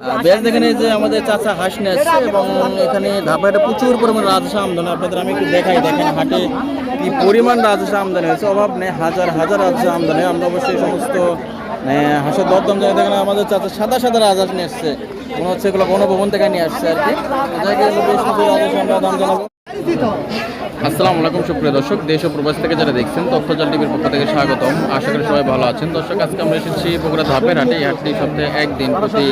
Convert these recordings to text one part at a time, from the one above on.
বেশ দেখেন যে আমাদের চাচা হাঁস নিয়ে আসছে এবং এখানে ধাপাটা প্রচুর পরিমাণ রাজস্ব আমদানি। আপনাদের আমি দেখাই, দেখেন হাটে কি পরিমাণ রাজস্ব আমদানি হয়েছে। অভাব নেই, হাজার হাজার রাজস্ব আমদানি। আমরা অবশ্যই সমস্ত হাঁসের দরদাম জানি। দেখেন আমাদের চাচা সাদা সাদা রাজহাঁস নিয়ে আসছে। এগুলো গণভবন থেকে নিয়ে আসছে আর কি। আসসালামু আলাইকুম, সুপ্রিয় দর্শক। দেশ ও প্রবাস থেকে যারা দেখছেন, তথ্যজাল টিভির পক্ষ থেকে স্বাগতম। আশা করি সবাই ভালো আছেন। দর্শক, আজকে আমরা এসেছি বগুড়া ধাপের হাটে। এই হাটটি সপ্তাহে একদিন প্রতি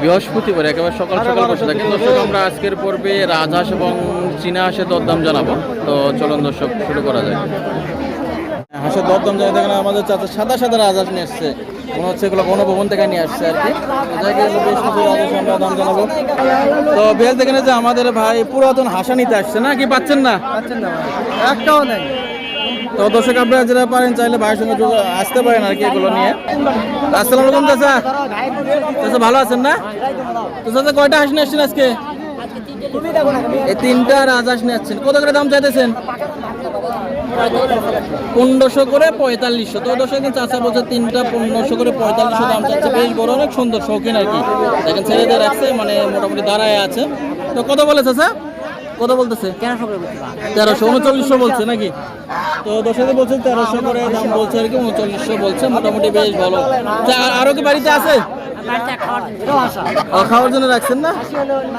বৃহস্পতিবার একেবারে সকাল সকাল বসে থাকি দর্শক, আমরা আজকের পর্বে রাজহাঁস এবং চীনা হাঁসের দরদাম জানাব। তো চলুন দর্শক, শুরু করা যায় হাঁসের দরদাম জানি দেখেন, আমাদের চাচা সাদা সাদা রাজহাঁস নিয়ে আসছে মনে হচ্ছে এগুলো গণভবন থেকে নিয়ে আসছে আর কি। আমরা দাম জানাব। তো বেশ দেখেন যে আমাদের ভাই পুরাতন হাসা নিতে আসছে না? কি পাচ্ছেন না? একটাও নেই। তো দর্শক আপনারা যারা পারেন চাইলে ভাইয়ের সঙ্গে আসতে পারেন আর কি এগুলো নিয়ে। আসসালামু আলাইকুম চাচা। চাচা ভালো আছেন না? তো চাচা কয়টা হাঁস নিয়ে আসছেন আজকে? এই তিনটা রাজহাঁস নিয়ে আসছেন। কত করে দাম চাইতেছেন? পনেরোশো করে পঁয়তাল্লিশশো। তো দর্শক দিন চাচা বলছে তিনটা পনেরোশো করে পঁয়তাল্লিশশো দাম চাচ্ছে। বেশ বড় অনেক সুন্দর শৌখিন আর কি। দেখেন ছেলেদের রাখছে মানে মোটামুটি দাঁড়ায় আছে। তো কত বলে চাচা কত বলতেছে? তেরোশো, উনচল্লিশশো বলছে নাকি? তো দর্শকে, বলছে তেরোশো করে দাম বলছে আর কি, উনচল্লিশশো বলছে। মোটামুটি বেশ ভালো। তা আর- আরও কি বাড়িতে আছে? খাওয়ার জন্য। রাখছেন না?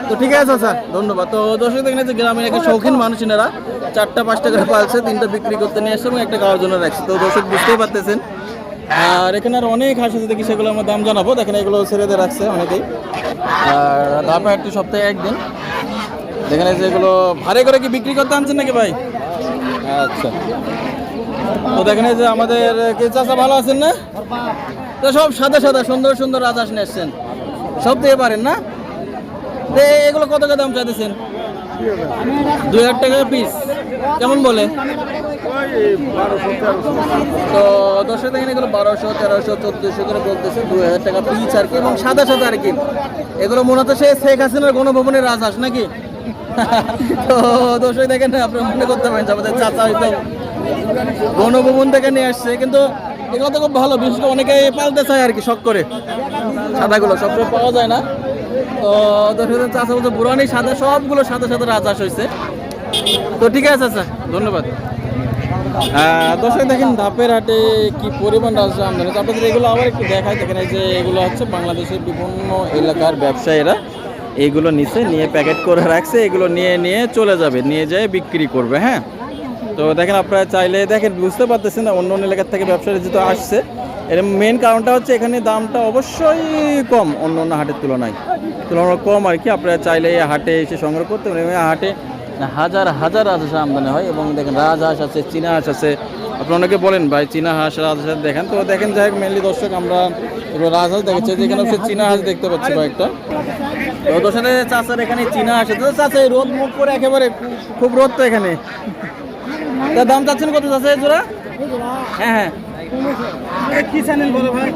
তো ঠিক আছে স্যার। ধন্যবাদ। তো দর্শক দেখেন যে গ্রামের একটা শৌখিন মানুষ এনারা চারটা পাঁচটা করে পালছে তিনটা বিক্রি করতে নিয়ে আসছে এবং একটা খাওয়ার জন্য রাখছে। তো দর্শক বুঝতেই পারতেছেন। আর এখানে আর অনেক হাঁস আছে দেখি সেগুলো আমার দাম জানাব। দেখেন এগুলো ছেড়ে দিয়ে রাখছে অনেকেই। আর ধাপা একটু সপ্তাহে একদিন। যেখানে যেগুলো ভাড়ে করে কি বিক্রি করতে আনছেন নাকি ভাই? আচ্ছা। তো দেখেন এই যে আমাদের কে চাচা ভালো আছেন না? তো সব সাদা সাদা, সুন্দর সুন্দর রাজহাঁস নিয়ে এসছেন সব দিয়ে পারেন না? তো এগুলো কত করে দাম চাইতেছেন? দুই হাজার টাকা পিস কেমন বলে? তো দশে দেখেন, এগুলো বারোশো, তেরোশো, চোদ্দোশো করে বলতেছে, দুই হাজার টাকা পিস আর কি, এবং সাদা সাদা আর কি। এগুলো মূলত সে শেখ হাসিনার গণভবনের রাজহাঁস নাকি? তো দর্শক দেখেন আপনি মনে করতে পারেন আমাদের চাচা হয়তো গণভবন থেকে নিয়ে আসছে, কিন্তু এগুলো তো খুব ভালো, বিশেষ করে অনেকে পালতে চায় আর কি, শখ করে। সাদাগুলো সবসময় পাওয়া যায় না। তো দর্শক চাচা বলতে পুরানি সাদা, সবগুলো সাদা সাদা রাজহাঁস হয়েছে তো ঠিক আছে স্যার ধন্যবাদ। দর্শক দেখেন, ধাপের হাটে কি পরিমাণ রাজস্ব আমদানি। আপনাদের এগুলো আবার একটু দেখাই, দেখেন যে এগুলো হচ্ছে বাংলাদেশের বিভিন্ন এলাকার ব্যবসায়ীরা এগুলো নিচে নিয়ে প্যাকেট করে রাখছে, এগুলো নিয়ে নিয়ে চলে যাবে, নিয়ে যেয়ে বিক্রি করবে হ্যাঁ? তো দেখেন আপনারা চাইলে, দেখেন, বুঝতে পারতেছেন না অন্য অন্য এলাকার থেকে ব্যবসায়ী যেহেতু আসছে, এর মেন কারণটা হচ্ছে এখানে দামটা অবশ্যই কম অন্য অন্য হাটের তুলনায়। তুলনায় কম আর কি, আপনারা চাইলে এই হাটে এসে সংগ্রহ করতে পারেন। হাটে হাজার হাজার রাজহাঁস আমদানি হয় এবং দেখেন রাজহাঁস আছে, চীনা হাঁস আছে। আপনি অনেকে বলেন, ভাই, চীনা হাঁস রাজহাঁস দেখেন তো, দেখেন যাই হোক মেনলি দর্শক, আমরা রাজহাঁস দেখেছি। যেখানে হচ্ছে চীনা হাঁস দেখতে পাচ্ছি কয়েকটা। তো দর্শক চাষার এখানে চীনা হাঁস আছে। চাষা রোদ মুখ করে একেবারে খুব রোদ তো এখানে। তার দাম চাচ্ছেন কত এই জোড়া? হ্যাঁ হ্যাঁ। কি চ্যানেল বলো ভাই?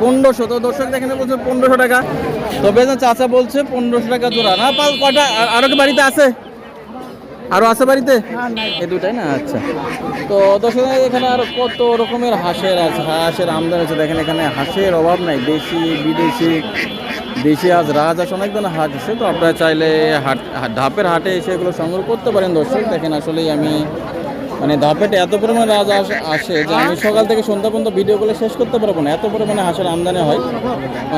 পনেরোশো। তো দর্শক দেখেন বলছে পনেরোশো টাকা। তবে চাচা বলছে পনেরোশো টাকা জোড়া। না পাল কয়টা আর- আরও কি বাড়িতে আছে? আরও আছে বাড়িতে? এই দুটাই না? আচ্ছা। তো দর্শক এখানে আর কত রকমের হাঁসের আছে হাঁসের আমদানি আছে। দেখেন এখানে হাঁসের অভাব নাই। দেশি বিদেশি দেশি আজ রাজহাঁস অনেক ধরনের হাট আছে তো আপনারা চাইলে হাট ধাপের হাটে এসে এগুলো সংগ্রহ করতে পারেন দর্শক। দেখেন আসলেই আমি মানে ধাপেটে এত পরিমাণে রাজ আস- আসে যে আমি সকাল থেকে সন্ধ্যা পর্যন্ত ভিডিওগুলো শেষ করতে পারব না। এত পরিমাণে হাঁসের আমদানি হয়।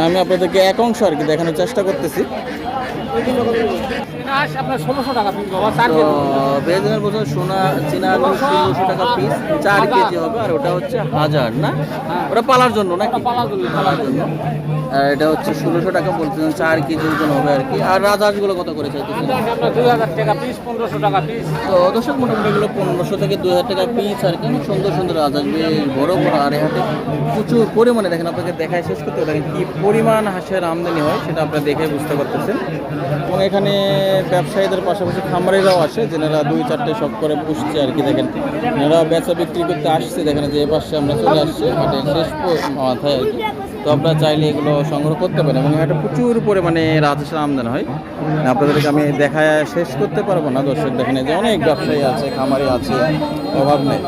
আমি আপনাদেরকে এক অংশ আর কি দেখানোর চেষ্টা করতেছি। বেজনের বছর সোনা চীনা আলু ষোলোশো টাকা পিস চার কেজি হবে আর ওটা হচ্ছে হাজার না? ওটা পালার জন্য নাকি? পালার জন্য। পালার জন্য। আর এটা হচ্ছে ষোলোশো টাকা বলতেছেন চার কেজি ওজন হবে আর কি। আর রাজহাঁসগুলো কত করে চাইতেছেন? হাজার টাকা পিস পনেরোশো টাকা পিস তো দর্শক মোটামুটি এগুলো পনেরোশো থেকে দুই হাজার টাকা পিস আর কি। সুন্দর সুন্দর রাজহাঁস বেশ বড় বড় আর হাটে প্রচুর পরিমাণে। দেখেন আপনাকে দেখায় শেষ করতে। দেখেন কি পরিমাণ হাঁসের আমদানি হয় সেটা আপনারা দেখে বুঝতে পারতেছেন। এবং এখানে ব্যবসায়ীদের পাশাপাশি খামারিরাও আসে যেনারা দুই, চারটে শখ করে পুষছে আর কি, দেখেন। এনারা বেচা বিক্রি করতে আসছে, দেখেন যে এ পাশে আমরা চলে আসছি, হাটের শেষ মাথায় আর কি। তো আপনারা চাইলে এগুলো সংগ্রহ করতে পারেন এবং এটা প্রচুর পরিমাণে রাজস্বের আমদানি হয়। আপনাদেরকে আমি দেখা শেষ করতে পারব না, দর্শক, দেখেন যে অনেক ব্যবসায়ী আছে, খামারি আছে, অভাব নেই।